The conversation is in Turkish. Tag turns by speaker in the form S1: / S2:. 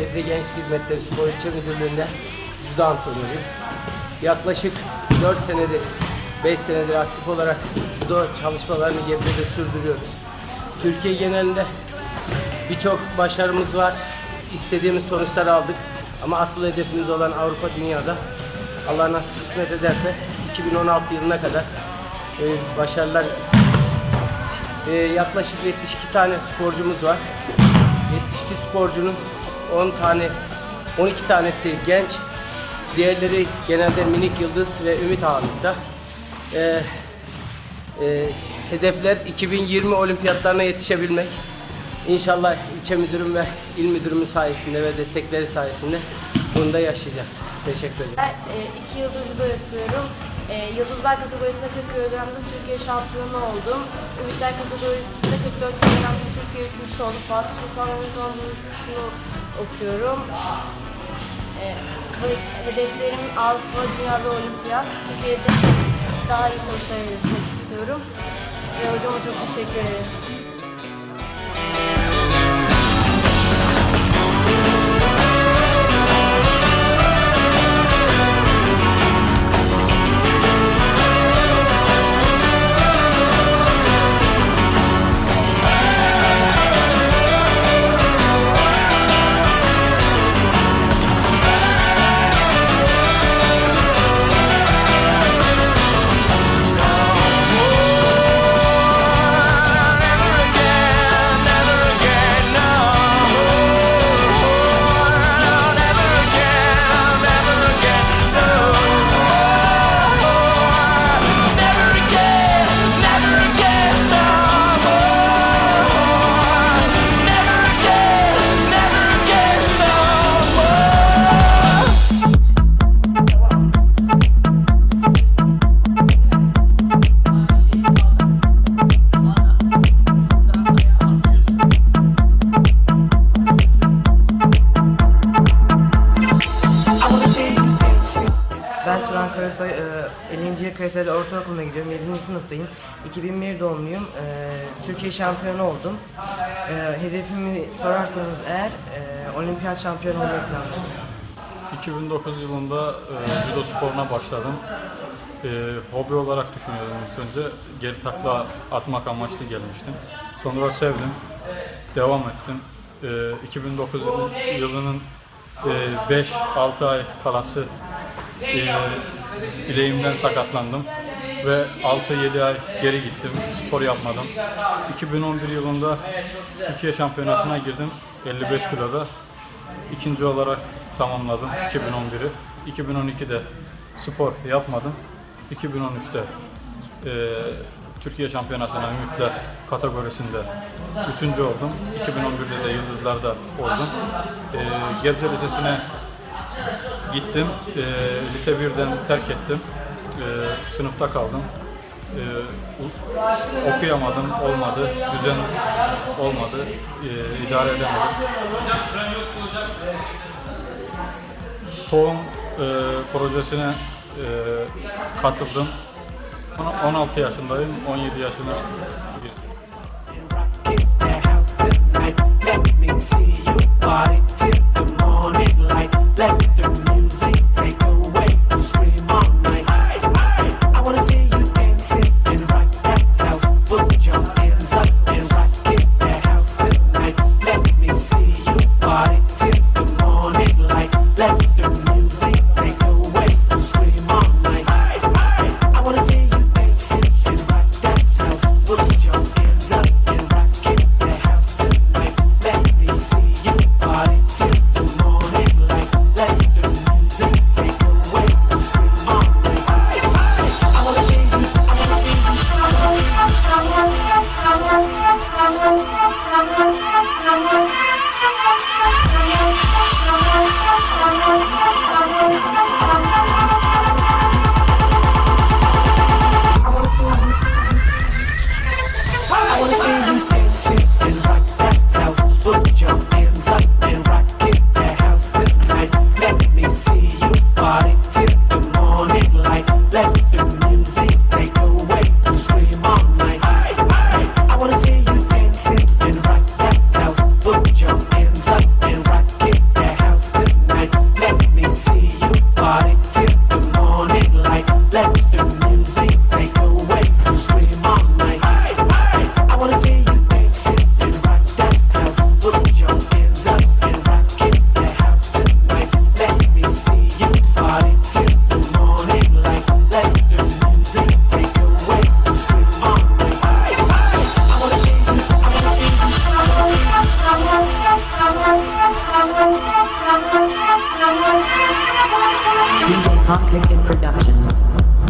S1: Rize Gençlik Hizmetleri Spor İlçe Müdürlüğü'nde judo antrenörüyüm. Yaklaşık 4 senedir, 5 senedir aktif olarak judo çalışmalarını Gebze'de sürdürüyoruz. Türkiye genelinde birçok başarımız var. İstediğimiz sonuçları aldık. Ama asıl hedefimiz olan Avrupa Dünya'da Allah nasip kısmet ederse 2016 yılına kadar e, başarılar istiyoruz. E, yaklaşık 72 tane sporcumuz var. 72 sporcunun 10 tane 12 tanesi genç. Diğerleri genelde minik yıldız ve ümit ağırlıkta. E, e, hedefler 2020 olimpiyatlarına yetişebilmek. İnşallah ilçe müdürüm ve il müdürümün sayesinde ve destekleri sayesinde bunu da yaşayacağız. Teşekkür ederim.
S2: Ben e, iki yıldır judo yapıyorum. E, yıldızlar kategorisinde 40 kilogramda Türkiye şampiyonu oldum. Ümitler kategorisinde 44 kilogramda Türkiye üçüncüsü oldum. Fatih Sultan Anadolu'sunu okuyorum. E, hedeflerim Avrupa, Dünya ve Olimpiyat. Türkiye'de daha iyi sonuçlar elde etmek istiyorum. Ve hocama çok teşekkür ederim.
S3: Ben Turan Karasoy, e, 50. yıl Kayseri Ortaokulu'na gidiyorum. 7. sınıftayım. 2001 doğumluyum. E, Türkiye şampiyonu oldum. E, hedefimi sorarsanız eğer e, olimpiyat şampiyonu olmak planlıyorum.
S4: 2009 yılında e, judo sporuna başladım. E, hobi olarak düşünüyordum ilk önce. Geri takla atmak amaçlı gelmiştim. Sonra sevdim. Devam ettim. E, 2009 yıl- yılının 5-6 ay kalası e, bileğimden sakatlandım ve 6-7 ay geri gittim. Spor yapmadım. 2011 yılında Türkiye şampiyonasına girdim 55 kiloda. İkinci olarak tamamladım 2011'i. 2012'de spor yapmadım. 2013'te e, Türkiye Şampiyonası'na Ümitler kategorisinde üçüncü oldum. 2011'de de Yıldızlar'da oldum. E, Gebze Lisesi'ne gittim. E, lise 1'den terk ettim. E, sınıfta kaldım. E, okuyamadım, olmadı. Düzen olmadı. E, idare edemedim. Tohum e, projesine e, katıldım. 16 yaşındayım, 17 yaşına girdim.
S5: Hot Ticket Productions.